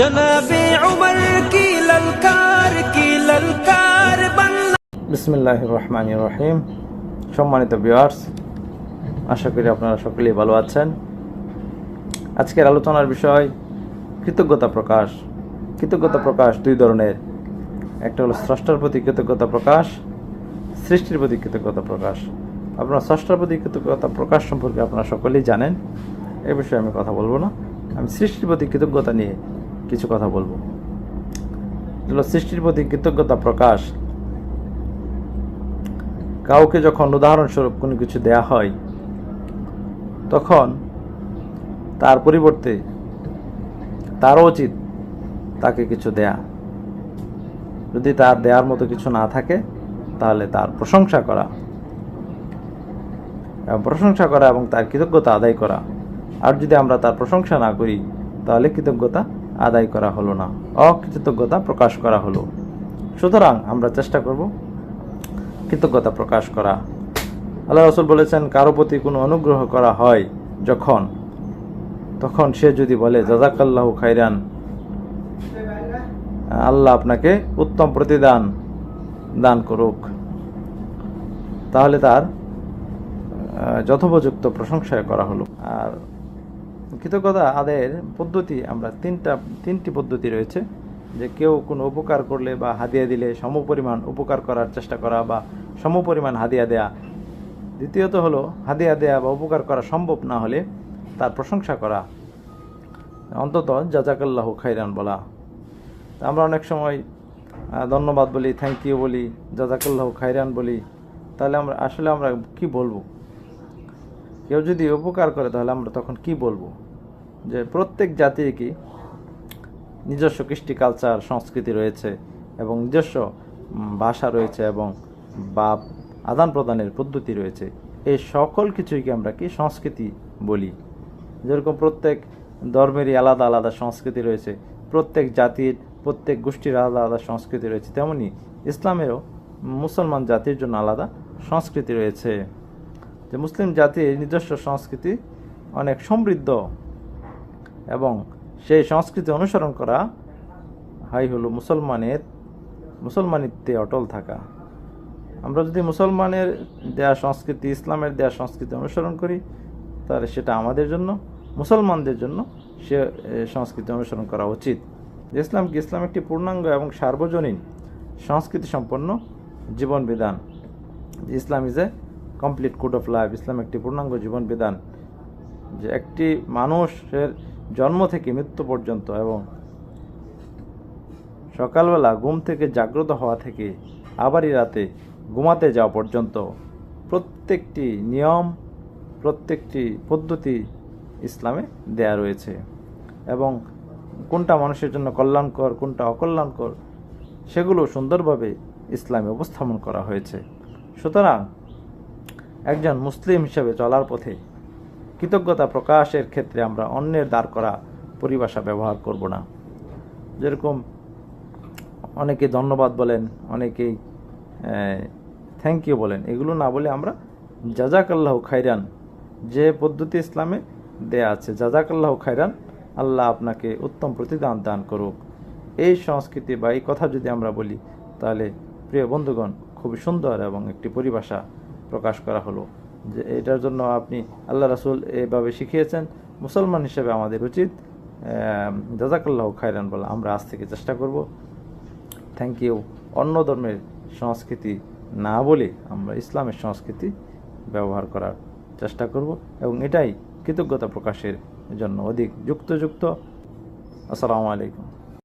জনাবে উমর কি কি রহিম সম্মানিত ভিউয়ার্স আশা করি আপনারা সকলেই ভালো আছেন। আজকের আলোচনার বিষয়, কৃতজ্ঞতা প্রকাশ। কৃতজ্ঞতা প্রকাশ দুই ধরনের। একটা হলো স্রষ্টার প্রতি কৃতজ্ঞতা প্রকাশ, সৃষ্টির প্রতি কৃতজ্ঞতা প্রকাশ। আপনার স্রষ্টার প্রতি কৃতজ্ঞতা প্রকাশ সম্পর্কে আপনারা সকলেই জানেন, এ বিষয়ে আমি কথা বলব না। আমি সৃষ্টির প্রতি কৃতজ্ঞতা নিয়ে কিছু কথা বলব। সৃষ্টির প্রতি কৃতজ্ঞতা প্রকাশ। কাউকে যখন উদাহরণস্বরূপ কোনো কিছু দেয়া হয়, তখন তার পরিবর্তে তারও উচিত তাকে কিছু দেয়া। যদি তার দেওয়ার মতো কিছু না থাকে, তাহলে তার প্রশংসা করা। এবং প্রশংসা করা এবং তার কৃতজ্ঞতা আদায় করা। আর যদি আমরা তার প্রশংসা না করি, তাহলে কৃতজ্ঞতা আদায় করা হলো না। অকৃতজ্ঞতা প্রকাশ করা হলো। সুতরাং আমরা চেষ্টা করব কৃতজ্ঞতা প্রকাশ করা। আল্লাহ রসুল বলেছেন, কারও প্রতি কোনো অনুগ্রহ করা হয় যখন তখন সে যদি বলে জাজাকাল্লাহ খাইরান আল্লাহ আপনাকে উত্তম প্রতিদান দান করুক। তাহলে তার যথোপযুক্ত প্রশংসা করা হলো। আর কৃতজ্ঞতা আদায়ের পদ্ধতি আমরা তিনটা, তিনটি পদ্ধতি রয়েছে যে কেউ কোনো উপকার করলে বা হাদিয়া দিলে সমপরিমাণ উপকার করার চেষ্টা করা বা সমপরিমাণ হাদিয়া দেয়া। দ্বিতীয়ত হলো হাদিয়া দেয়া বা উপকার করা সম্ভব না হলে তার প্রশংসা করা। অন্তত জাজাকাল্লাহ খাইরান বলা। আমরা অনেক সময় ধন্যবাদ বলি থ্যাংক ইউ বলি, জাজাকাল্লাহ খাইরান বলি। তাহলে আমরা, আসলে আমরা কি বলব? কেউ যদি উপকার করে, তাহলে আমরা তখন কি বলব? যে প্রত্যেক জাতির কি নিজস্ব কৃষ্টি কালচার সংস্কৃতি রয়েছে এবং নিজস্ব ভাষা রয়েছে এবং বা আদান প্রদানের পদ্ধতি রয়েছে। এই সকল কিছুইকে আমরা কি সংস্কৃতি বলি? যেরকম প্রত্যেক ধর্মেরই আলাদা আলাদা সংস্কৃতি রয়েছে, প্রত্যেক জাতির, প্রত্যেক গোষ্ঠীর আলাদা আলাদা সংস্কৃতি রয়েছে, তেমনি ইসলামেরও মুসলমান জাতির জন্য আলাদা সংস্কৃতি রয়েছে। যে মুসলিম জাতির নিজস্ব সংস্কৃতি অনেক সমৃদ্ধ এবং সেই সংস্কৃতি অনুসরণ করা হাই হলো মুসলমানের, মুসলমানিত্বে অটল থাকা। আমরা যদি মুসলমানের দেয়া সংস্কৃতি, ইসলামের দেয়া সংস্কৃতি অনুসরণ করি, তাহলে সেটা আমাদের জন্য, মুসলমানদের জন্য সে সংস্কৃতি অনুসরণ করা উচিত। ইসলাম কি? ইসলাম একটি পূর্ণাঙ্গ এবং সার্বজনীন সংস্কৃতি সম্পন্ন জীবন বিধান। Islam is a complete code of life ইসলাম একটি পূর্ণাঙ্গ জীবন বিধান যে একটি মানুষের জন্ম থেকে মৃত্যু পর্যন্ত এবং সকালবেলা ঘুম থেকে জাগ্রত হওয়া থেকে আবারই রাতে ঘুমাতে যাওয়া পর্যন্ত প্রত্যেকটি নিয়ম, প্রত্যেকটি পদ্ধতি ইসলামে দেয়া রয়েছে। এবং কোনটা মানুষের জন্য কল্যাণকর, কোনটা অকল্যাণকর, সেগুলো সুন্দরভাবে ইসলামে উপস্থাপন করা হয়েছে। সুতরাং একজন মুসলিম হিসেবে চলার পথে কৃতজ্ঞতা প্রকাশের ক্ষেত্রে আমরা অন্যের দাঁড় করা পরিভাষা ব্যবহার করব না। যেরকম অনেকে ধন্যবাদ বলেন, অনেকেই থ্যাংক ইউ বলেন। এগুলো না বলে আমরা জাজাকাল্লাহ খাইরান যে পদ্ধতি ইসলামে দেয়া আছে, জাজাকাল্লাহ খাইরান আল্লাহ আপনাকে উত্তম প্রতিদান দান করুক। এই সংস্কৃতি বা এই কথা যদি আমরা বলি, তাহলে প্রিয় বন্ধুগণ, খুবই সুন্দর এবং একটি পরিভাষা প্রকাশ করা হলো যে এটার জন্য আপনি আল্লাহ রাসুল এভাবে শিখিয়েছেন, মুসলমান হিসেবে আমাদের উচিত জাজাকাল্লাহ খাইরান বলা আমরা আজ থেকে চেষ্টা করব। থ্যাংক ইউ অন্য ধর্মের সংস্কৃতি না বলে আমরা ইসলামের সংস্কৃতি ব্যবহার করার চেষ্টা করব এবং এটাই কৃতজ্ঞতা প্রকাশের জন্য অধিক যুক্তযুক্ত। আসসালামু আলাইকুম।